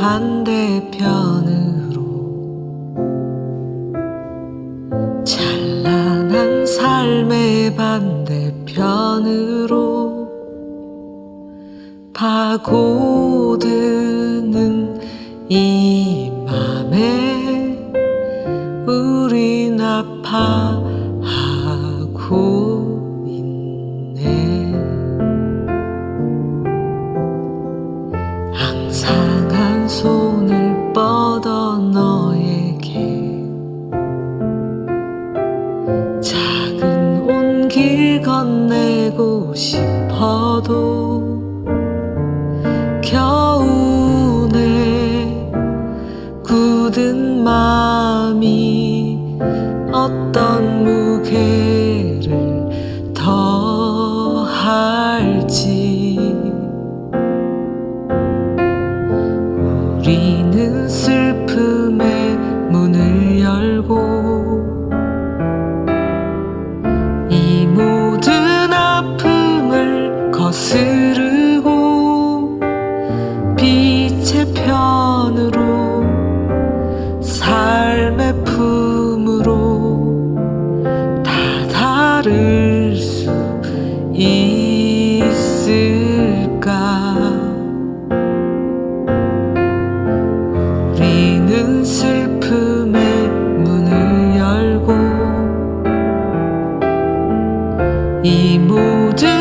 반대편으로 찬란한 삶의 반대편으로 파고드는 이 맘에 우린 아파 건네고 싶어도 겨우내 굳은 마음이 어떤 무게 거스르고 빛의 편으로 삶의 품으로 다 다를 수 있을까? 우리는 슬픔의 문을 열고 이 모든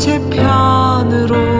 빛의 편으로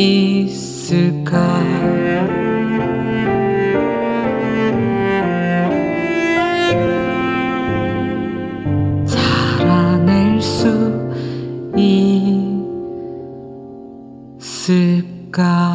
있을까 살아낼 수 있을까?